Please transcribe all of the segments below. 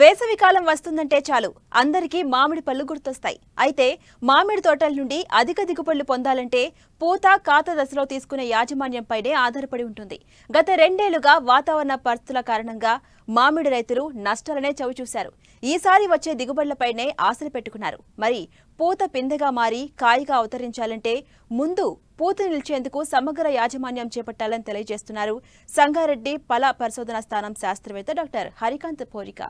వేసవికాలం వస్తుందంటే చాలు. అందరికీ మామిడి పళ్ళు గుర్తొస్తాయి. అయితే మామిడి తోటల నుండి అధిక దిగుబడులు పొందాలంటే పూత కాత దశలో తీసుకునే యాజమాన్యంపైనే ఆధారపడి ఉంటుంది. గత రెండేళ్ళుగా వాతావరణ పరిస్థితుల కారణంగా మామిడి రైతులు నష్టాలనే చవిచూశారు. ఈసారి వచ్చే దిగుబడులపైనే ఆశలు పెట్టుకున్నారు. మరి పూత పిందెగా మారి కాయగా అవతరించాలంటే ముందు పూత నిలిచేందుకు సమగ్ర యాజమాన్యం చేపట్టాలని తెలియజేస్తున్నారు. సంగారెడ్డి పల పరిశోధన స్థానం శాస్త్రవేత్త డాక్టర్ హరికాంత్ పోరిక.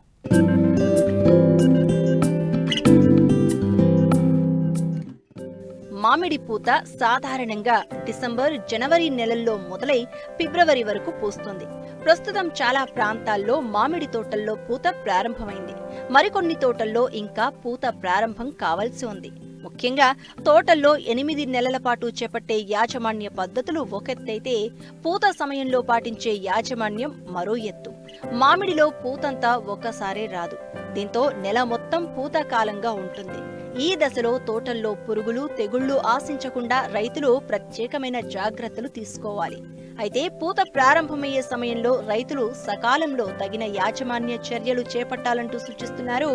మామిడి పూత సాధారణంగా డిసెంబర్ జనవరి నెలల్లో మొదలై ఫిబ్రవరి వరకు పూస్తుంది. ప్రస్తుతం చాలా ప్రాంతాల్లో మామిడి తోటల్లో పూత ప్రారంభమైంది. మరికొన్ని తోటల్లో ఇంకా పూత ప్రారంభం కావాల్సి ఉంది. ముఖ్యంగా తోటల్లో ఎనిమిది నెలల పాటు చేపట్టే యాజమాన్య పద్ధతులు ఒకెత్తైతే పూత సమయంలో పాటించే యాజమాన్యం మరో ఎత్తు. మామిడిలో పూతంతా ఒక్కసారే రాదు. దీంతో నెల మొత్తం పూత కాలంగా ఉంటుంది. ఈ దశలో తోటల్లో పురుగులు తెగుళ్ళు ఆశించకుండా రైతులు ప్రత్యేకమైన జాగ్రత్తలు తీసుకోవాలి. అయితే పూత ప్రారంభమయ్యే సమయంలో రైతులు సకాలంలో తగిన యాజమాన్య చర్యలు చేపట్టాలంటూ సూచిస్తున్నారు.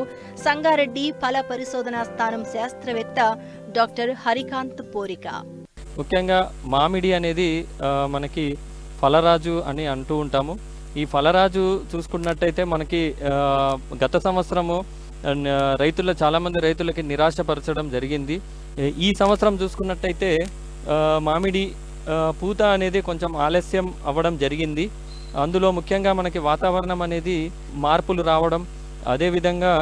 సంగారెడ్డి ఫల పరిశోధనా స్థానం శాస్త్రవేత్త డాక్టర్ హరికాంత్ పోరిక. ముఖ్యంగా మామిడి అనేది ఆ, మనకి ఫలరాజు అని అంటూ ఉంటాము. ఈ ఫలరాజు చూసుకున్నట్టయితే మనకి గత సంవత్సరము రైతుల చాలామంది రైతులకి నిరాశపరచడం జరిగింది. ఈ సంవత్సరం చూసుకున్నట్టయితే ఆ, మామిడి పూత అనేది కొంచెం ఆలస్యం అవ్వడం జరిగింది. అందులో ముఖ్యంగా మనకి వాతావరణం అనేది మార్పులు రావడం అదేవిధంగా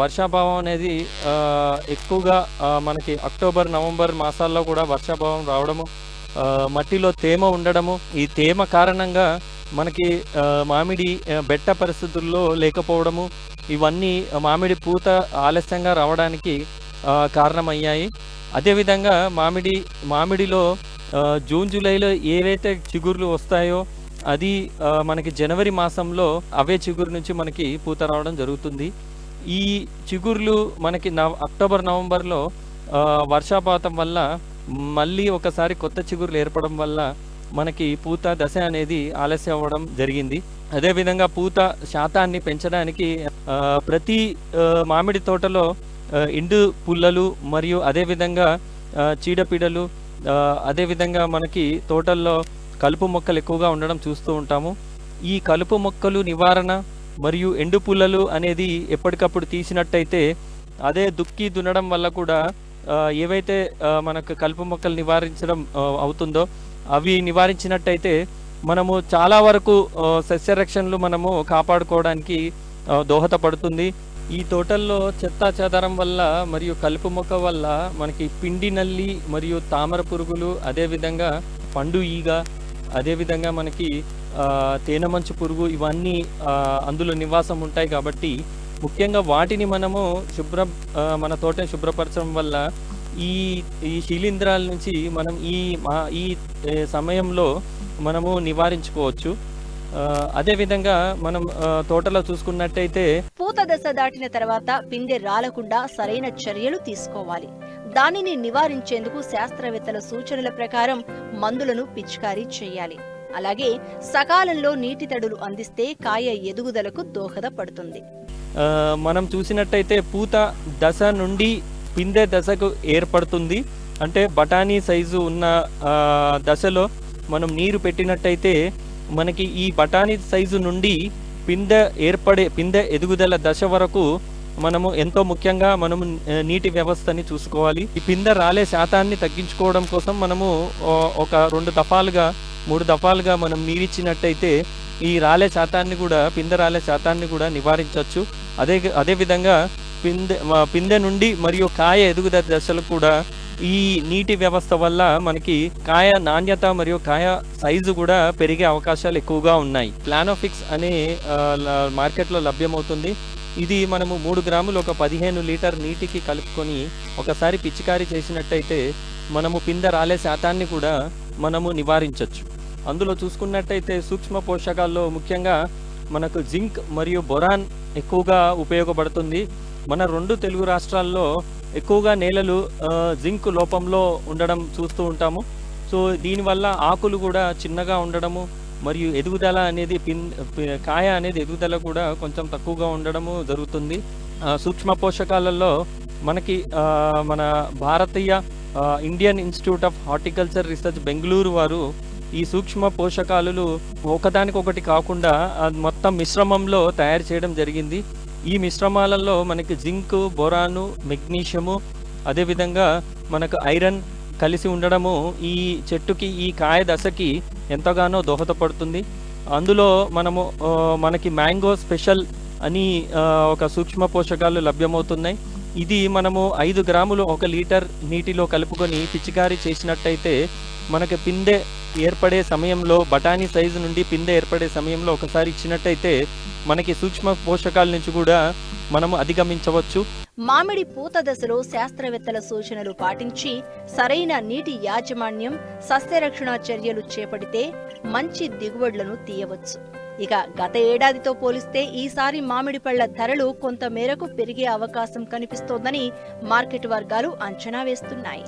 వర్షాభావం అనేది ఎక్కువగా మనకి అక్టోబర్ నవంబర్ మాసాల్లో కూడా వర్షాభావం రావడము మట్టిలో తేమ ఉండడము ఈ తేమ కారణంగా మనకి మామిడి బెట్ట పరిస్థితుల్లో లేకపోవడము ఇవన్నీ మామిడి పూత ఆలస్యంగా రావడానికి కారణమయ్యాయి. అదేవిధంగా మామిడి మామిడిలో జూన్ జూలైలో ఏవైతే చిగుర్లు వస్తాయో అది మనకి జనవరి మాసంలో అవే చిగురు నుంచి మనకి పూత రావడం జరుగుతుంది. ఈ చిగుర్లు మనకి నవ అక్టోబర్ నవంబర్లో వర్షాపాతం వల్ల మళ్ళీ ఒకసారి కొత్త చిగుర్లు ఏర్పడడం వల్ల మనకి పూత దశ అనేది ఆలస్యం అవ్వడం జరిగింది. అదేవిధంగా పూత శాతాన్ని పెంచడానికి ప్రతి మామిడి తోటలో ఎండు పుల్లలు మరియు అదేవిధంగా చీడపీడలు అదేవిధంగా మనకి తోటల్లో కలుపు మొక్కలు ఎక్కువగా ఉండడం చూస్తూ ఉంటాము. ఈ కలుపు మొక్కలు నివారణ మరియు ఎండు పుల్లలు అనేది ఎప్పటికప్పుడు తీసినట్టయితే అదే దుక్కి దున్నడం వల్ల కూడా ఏవైతే మనకు కలుపు మొక్కలు నివారించడం అవుతుందో అవి నివారించినట్టయితే మనము చాలా వరకు సస్యరక్షణలు మనము కాపాడుకోవడానికి దోహదపడుతుంది. ఈ తోటల్లో చెత్తా చెదారం వల్ల మరియు కలుపు మొక్క వల్ల మనకి పిండి నల్లి మరియు తామర పురుగులు అదేవిధంగా పండు ఈగ అదేవిధంగా మనకి ఆ, తేనె మంచు పురుగు ఇవన్నీ అందులో నివాసం ఉంటాయి కాబట్టి ముఖ్యంగా వాటిని మనము శుభ్రం ఆ, మన తోటని శుభ్రపరచడం వల్ల ఈ ఈ శిలీంధ్రాల నుంచి మనం ఈ మా ఈ సమయంలో మనము నివారించుకోవచ్చు. ఆ, అదేవిధంగా మనం తోటలో చూసుకున్నట్టయితే పూత దశ దాటిన తర్వాత పిందె రాలకుండా సరైన చర్యలు తీసుకోవాలి. దానిని నివారించేందుకు శాస్త్రవేత్తల సూచనల ప్రకారం మందులను పిచికారీ చేయాలి. అలాగే సకాలంలో నీటి తడులు అందిస్తే కాయ ఎదుగుదలకు దోహదపడుతుంది. మనం చూసినట్టయితే పూత దశ నుండి పిందె దశకు ఏర్పడుతుంది. అంటే బఠానీ సైజు ఉన్న దశలో మనం నీరు పెట్టినట్టయితే మనకి ఈ బఠానీ సైజు నుండి పిందె ఏర్పడే పిందె ఎదుగుదల దశ వరకు మనము ఎంతో ముఖ్యంగా మనము నీటి వ్యవస్థని చూసుకోవాలి. ఈ పిందె రాలే శాతాన్ని తగ్గించుకోవడం కోసం మనము ఒక రెండు దఫాలుగా మూడు దఫాలుగా మనం నీరిచ్చినట్టయితే ఈ రాలే శాతాన్ని కూడా పిందె రాలే శాతాన్ని కూడా నివారించవచ్చు. అదే అదేవిధంగా పిందె పిందె నుండి మరియు కాయ ఎదుగుదల దశలు కూడా ఈ నీటి వ్యవస్థ వల్ల మనకి కాయ నాణ్యత మరియు కాయ సైజు కూడా పెరిగే అవకాశాలు ఎక్కువగా ఉన్నాయి. ప్లానోఫిక్స్ అనే మార్కెట్లో లభ్యమవుతుంది. ఇది మనము మూడు గ్రాములు ఒక పదిహేను లీటర్ నీటికి కలుపుకొని ఒకసారి పిచికారీ చేసినట్టయితే మనము పిందె రాలే శాతాన్ని కూడా మనము నివారించవచ్చు అందులో చూసుకున్నట్టయితే సూక్ష్మ పోషకాల్లో ముఖ్యంగా మనకు జింక్ మరియు బొరాన్ ఎక్కువగా ఉపయోగపడుతుంది. మన రెండు తెలుగు రాష్ట్రాల్లో ఎక్కువగా నేలలు జింక్ లోపంలో ఉండడం చూస్తూ ఉంటాము. సో దీనివల్ల ఆకులు కూడా చిన్నగా ఉండడము మరియు ఎదుగుదల అనేది పిన్ కాయ అనేది ఎదుగుదల కూడా కొంచెం తక్కువగా ఉండడము జరుగుతుంది. సూక్ష్మ పోషకాలలో మనకి మన భారతీయ Indian Institute of Horticulture Research Bengaluru వారు ఈ సూక్ష్మ పోషకాలు ఒకదానికొకటి కాకుండా మొత్తం మిశ్రమంలో తయారు చేయడం జరిగింది. ఈ మిశ్రమాలలో మనకి జింక్ బొరాను మెగ్నీషియము అదేవిధంగా మనకు ఐరన్ కలిసి ఉండడము ఈ చెట్టుకి ఈ కాయ దశకి ఎంతగానో దోహదపడుతుంది. అందులో మనము మనకి మ్యాంగో స్పెషల్ అని ఒక సూక్ష్మ పోషకాలు లభ్యమవుతున్నాయి. ఇది మనము ఐదు గ్రాములు ఒక లీటర్ నీటిలో కలుపుకొని పిచికారీ చేసినట్టయితే మనకి పిందె ఏర్పడే సమయంలో బఠానీ సైజు నుండి పిందె ఏర్పడే సమయంలో ఒకసారి ఇచ్చినట్టయితే మనకి సూక్ష్మ పోషకాల నుంచి కూడా మనము అధిగమించవచ్చు. మామిడి పూత దశలో శాస్త్రవేత్తల సూచనలు పాటించి సరైన నీటి యాజమాన్యం సస్యరక్షణ చర్యలు చేపడితే మంచి దిగుబడులను తీయవచ్చు. ఇక గత ఏడాదితో పోలిస్తే ఈసారి మామిడి పళ్ళ ధరలు కొంత మేరకు పెరిగే అవకాశం కనిపిస్తోందని మార్కెట్ వర్గాలు అంచనా వేస్తున్నాయి.